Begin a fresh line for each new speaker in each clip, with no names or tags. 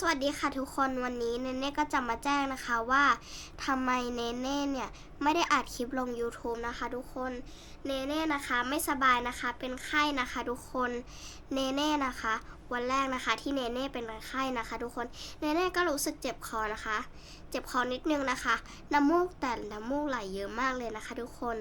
สวัสดีค่ะทุกคนวันนี้เนเน่ก็จะมาแจ้งนะคะว่าทำไมเนเน่เนี่ยไม่ได้อัดคลิปลง YouTube นะคะทุกคนเนเน่นะคะไม่สบายนะคะเป็นไข้นะคะทุกคนเนเน่นะคะวันแรกนะคะ ที่เนเน่เป็นไข้นะคะ ทุกคนเนเน่ก็รู้สึกเจ็บคอนะคะ เจ็บคอนิดนึงนะคะน้ำมูกแต่น้ำมูกไหลเยอะมากเลยนะคะ ทุกคน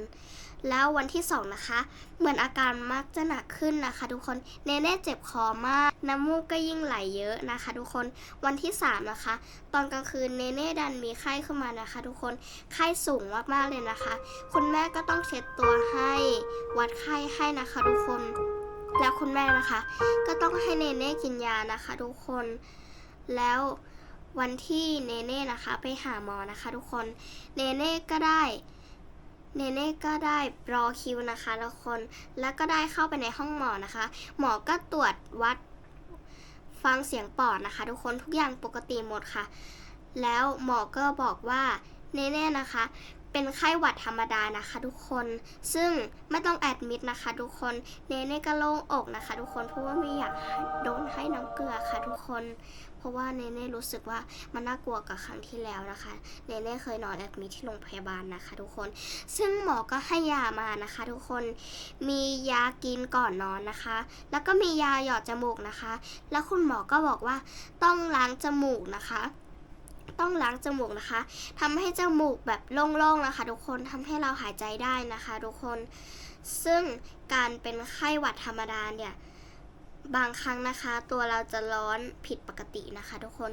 แล้ววันที่สองนะคะ เหมือนอาการมักจะหนักขึ้นนะคะ ทุกคนเนเน่เจ็บคอมาก น้ำมูกก็ยิ่งไหลเยอะนะคะ ทุกคนวันที่3นะคะ ตอนกลางคืนเนเน่ดันมีไข้ขึ้นมานะคะ ทุกคนไข้สูงมากๆเลยนะคะ คุณแม่ก็ต้องเช็ดตัวให้ วัดไข้ให้นะคะ ทุกคน แล้วคุณแม่นะคะ ก็ต้องให้เนเน่กินยานะคะ ทุกคน แล้ววันที่เนเน่นะคะ ไปหาหมอนะคะ ทุกคน เนเน่ก็ได้ เนเน่ก็ได้รอคิวนะคะทุกคน แล้วก็ได้เข้าไปในห้องหมอนะคะ หมอก็ตรวจวัดฟังเสียงปอดนะคะ ทุกคนทุกอย่างปกติหมดค่ะ แล้วหมอก็บอกว่าเนเน่นะคะ เป็นไข้หวัดธรรมดานะคะทุกคน ซึ่งไม่ต้องแอดมิดนะคะทุกคน เนเน่ก็โล่งอกนะคะทุกคน เพราะว่าไม่อยากโดนให้น้ำเกลือค่ะทุกคน เพราะว่าเนเน่รู้สึกว่ามันน่ากลัวกับครั้งที่แล้วนะคะ เนเน่เคยนอนแอดมิดที่โรงพยาบาลนะคะทุกคน ซึ่งหมอก็ให้ยามานะคะทุกคน มียากินก่อนนอนนะคะ แล้วก็มียาหยอดจมูกนะคะ แล้วคุณหมอก็บอกว่าต้องล้างจมูกนะคะ ต้องล้างจมูกนะคะทำให้จมูกแบบโล่งๆนะคะ ทุกคนทำให้เราหายใจได้นะคะ ทุกคน ซึ่งการเป็นไข้หวัดธรรมดาเนี่ยบางครั้งนะคะ ตัวเราจะร้อนผิดปกตินะคะ ทุกคน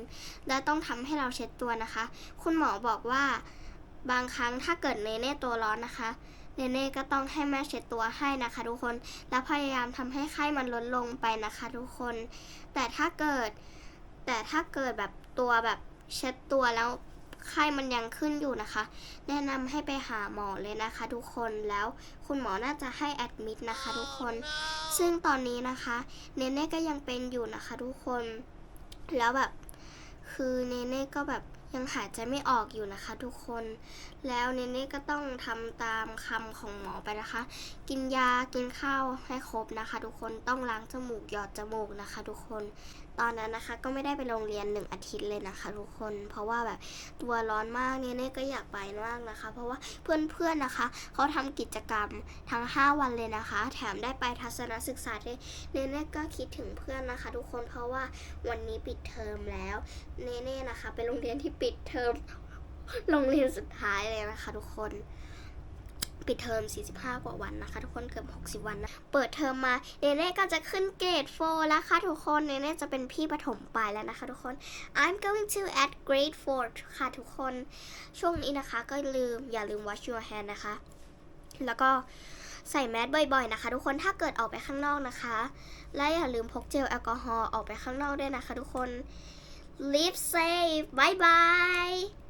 และต้องทำให้เราเช็ดตัวนะคะ คุณหมอบอกว่าบางครั้งถ้าเกิดเนเน่ตัวร้อนนะคะเนเน่ก็ต้องให้แม่เช็ดตัวให้นะคะ ทุกคนแล้วพยายามทำให้ไข้มันลดลงไปนะคะ ทุกคน แต่ถ้าเกิด แต่ถ้าเกิดแบบตัวแบบ เช็ดตัวแล้วไข้มันยังขึ้นอยู่นะคะ แนะนำให้ไปหาหมอเลยนะคะ ทุกคนแล้วคุณหมอน่าจะให้แอดมิดนะคะ ทุกคน ซึ่งตอนนี้นะคะ เนเน่ก็ยังเป็นอยู่นะคะ ทุกคน แล้วแบบ คือเนเน่ก็แบบ ยังหายใจไม่ออกอยู่นะคะทุกคน แล้วเนเน่ก็ต้องทำตามคำของหมอไปนะคะ กินยากินข้าวให้ครบนะคะ ทุกคนต้องล้างจมูกหยอดจมูกนะคะ ทุกคนตอนนั้นนะคะก็ไม่ได้ไปโรงเรียนหนึ่งอาทิตย์เลยนะคะ ทุกคน เพราะว่าแบบตัวร้อนมากเนเน่ก็อยากไปมากนะคะ เพราะว่าเพื่อนๆนะคะเขาทำกิจกรรมทั้ง 5 วันเลยนะคะ แถมได้ไปทัศนศึกษาด้วยเนเน่ก็คิดถึงเพื่อนนะคะ ทุกคนเพราะว่าวันนี้ปิดเทอมแล้วเนเน่นะคะเป็นโรงเรียนที่ปิดเทอมโรงเรียนสุดท้ายเลยนะคะ ทุกคน ปิดเทอม 45 กว่าวันนะคะ ทุกคนเกือบ60 วันนะ เปิดเทอมมาเนเน่ก็จะขึ้นเกรด4แล้วค่ะทุกคนเนเน่จะเป็นพี่ประถมปลายแล้วนะคะ ทุกคน I'm going to at grade 4 ค่ะทุกคน ช่วงนี้นะคะ ก็ลืมอย่าลืม wash your hand นะคะ แล้วก็ใส่แมสบ่อยๆนะคะ ทุกคน ถ้าเกิดออกไปข้างนอกนะคะ และอย่าลืมพกเจลแอลกอฮอล์ออกไปข้างนอกด้วยนะคะ ทุกคน live safe. Bye bye